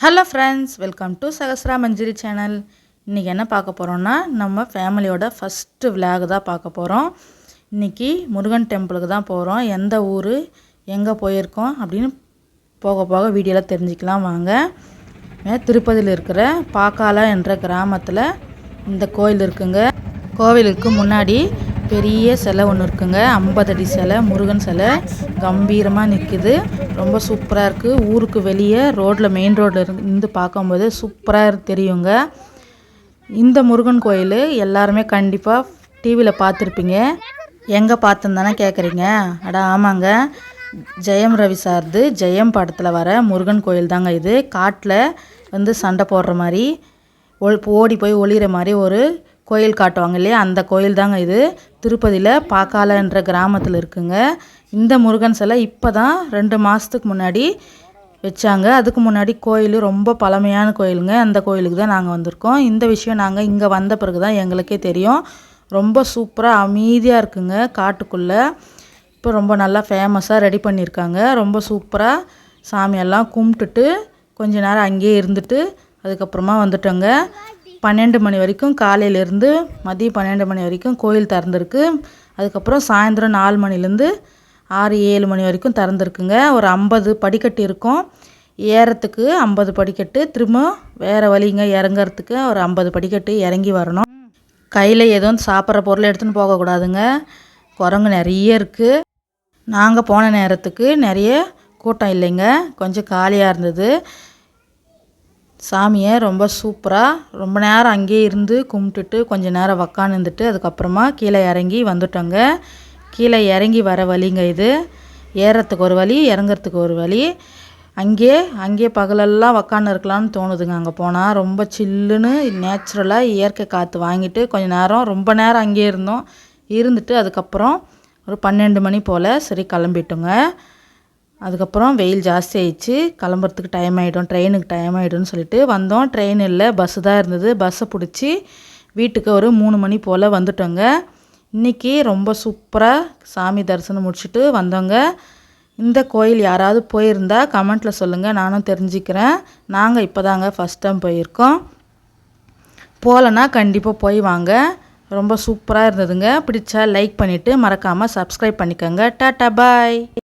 Hello friends welcome to Sahasra Manjari channel இன்றைக்கி என்ன பார்க்க போகிறோன்னா நம்ம ஃபேமிலியோட ஃபஸ்ட்டு விலாக் தான் பார்க்க போகிறோம் இன்றைக்கி முருகன் டெம்பிளுக்கு தான் போகிறோம் எந்த ஊர் எங்கே போயிருக்கோம் அப்படின்னு போக போக வீடியோவில் தெரிஞ்சுக்கலாம் வாங்க. திருப்பதியில் இருக்கிற பாக்கால என்ற கிராமத்தில் இந்த கோயில் இருக்குங்க. கோவிலுக்கு முன்னாடி பெரிய சிலை ஒன்று இருக்குங்க. ஐம்பது அடி சிலை முருகன் சிலை. கம்பீரமாக நிற்குது ரொம்ப சூப்பராக இருக்குது ஊருக்கு வெளியே ரோட்டில் மெயின் ரோட்டில் இருந்து பார்க்கும்போது சூப்பராக தெரியுங்க. இந்த முருகன் கோயில் எல்லாருமே கண்டிப்பாக டிவியில் பார்த்துருப்பீங்க. எங்கே பார்த்துன்னு கேட்குறீங்க அட ஆமாங்க. ஜெயம் ரவி சார்து ஜெயம் படத்தில் வர முருகன் கோயில் தாங்க இது. காட்டில் வந்து சண்டை போடுற மாதிரி ஓடி போய் ஒளிகிற மாதிரி ஒரு கோயில் காட்டுவாங்க இல்லையா? அந்த கோயில் தாங்க இது. திருப்பதியில் பாக்காலன்ற கிராமத்தில் இருக்குங்க. இந்த முருகன் சிலை இப்போ தான் ரெண்டு மாதத்துக்கு முன்னாடி வச்சாங்க. அதுக்கு முன்னாடி கோயில் ரொம்ப பழமையான கோயிலுங்க. அந்த கோயிலுக்கு தான் நாங்கள் வந்திருக்கோம். இந்த விஷயம் நாங்கள் இங்கே வந்த பிறகு தான் எங்களுக்கே தெரியும். ரொம்ப சூப்பராக அமைதியாக இருக்குங்க காட்டுக்குள்ளே. இப்போ ரொம்ப நல்லா ஃபேமஸாக ரெடி பண்ணியிருக்காங்க. ரொம்ப சூப்பராக சாமியெல்லாம் கும்பிட்டுட்டு கொஞ்ச நேரம் அங்கேயே இருந்துட்டு அதுக்கப்புறமா வந்துட்டோங்க. பன்னெண்டு மணி வரைக்கும் காலையிலேருந்து மதியம் பன்னெண்டு மணி வரைக்கும் கோயில் திறந்துருக்கு. அதுக்கப்புறம் சாயந்தரம் நாலு மணிலேருந்து ஆறு ஏழு மணி வரைக்கும் திறந்துருக்குங்க. ஒரு ஐம்பது படிக்கட்டு இருக்கும். ஏறத்துக்கு ஐம்பது படிக்கட்டு. திரும்ப வேறு வழிங்க இறங்கிறதுக்கு ஒரு ஐம்பது படிக்கட்டு இறங்கி வரணும். கையில் எதுவும் சாப்பிட்ற பொருள் எடுத்துன்னு போகக்கூடாதுங்க. குரங்கு நிறைய இருக்குது நாங்கள் போன நேரத்துக்கு நிறைய கூட்டம் இல்லைங்க. கொஞ்சம் காலியாக இருந்தது. சாமியை ரொம்ப சூப்பராக ரொம்ப நேரம் அங்கேயே இருந்து கும்பிட்டுட்டு கொஞ்சம் நேரம் உக்காந்துட்டு அதுக்கப்புறமா கீழே இறங்கி வந்துட்டோங்க. கீழே இறங்கி வர வழிங்க இது. ஏறத்துக்கு ஒரு வழி இறங்குறதுக்கு ஒரு வழி. அங்கேயே அங்கேயே பகலெல்லாம் உக்காந்து இருக்கலாம்னு தோணுதுங்க. அங்கே போனால் ரொம்ப சில்லுன்னு நேச்சுரலாக இயற்கை காற்று வாங்கிட்டு கொஞ்சம் நேரம் ரொம்ப நேரம் அங்கேயே இருந்தோம். இருந்துட்டு அதுக்கப்புறம் ஒரு பன்னெண்டு மணி போல் சரி கிளம்பிட்டோங்க. அதுக்கப்புறம் வெயில் ஜாஸ்தி ஆயிடுச்சு. கிளம்புறதுக்கு டைம் ஆகிடும் ட்ரெயினுக்கு டைம் ஆகிடும்னு சொல்லிட்டு வந்தோம். ட்ரெயின் இல்லை பஸ்ஸு தான் இருந்தது. பஸ்ஸை பிடிச்சி வீட்டுக்கு ஒரு மூணு மணி போல் வந்துட்டோங்க. இன்றைக்கி ரொம்ப சூப்பராக சாமி தரிசனம் முடிச்சுட்டு வந்தோங்க. இந்த கோயில் யாராவது போயிருந்தால் கமெண்ட்டில் சொல்லுங்கள் நானும் தெரிஞ்சுக்கிறேன். நாங்கள் இப்போ தாங்க ஃபஸ்ட் டைம் போயிருக்கோம். போகலன்னா கண்டிப்பாக போய் வாங்க. ரொம்ப சூப்பராக இருந்ததுங்க. பிடிச்சா லைக் பண்ணிவிட்டு மறக்காமல் சப்ஸ்கிரைப் பண்ணிக்கோங்க. டாட்டா பாய்